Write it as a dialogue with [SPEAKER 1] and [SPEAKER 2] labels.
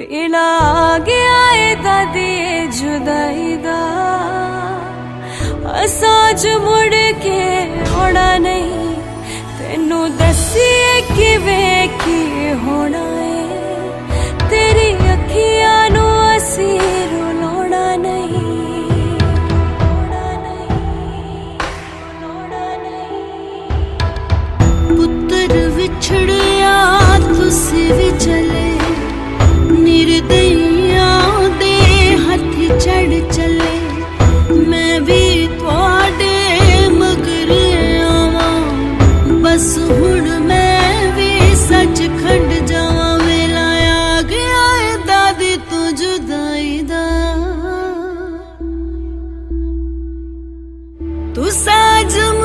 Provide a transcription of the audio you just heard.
[SPEAKER 1] ਵੇਲਾ ਆ ਗਿਆ ਏ ਦਾਦੀ ਜੁਦਾਈ ਦਾ ਅਸਾਂ ਅਸਾਜ ਮੁੜੇ
[SPEAKER 2] ਵੇਲੇ ਮੈਂ ਵੀ ਤੁਹਾਡੇ ਮਗਰ ਆਵਾਂ। ਬਸ ਹੁਣ ਮੈਂ ਵੀ ਸੱਚਖੰਡ ਜਾਵਾਂ। ਵੇਲਾ ਆ ਗਿਆ ਏ ਦਾਦੀ ਤੂੰ ਜੁਦਾਈ ਦਾ। ਤੂੰ ਸਾਜਮ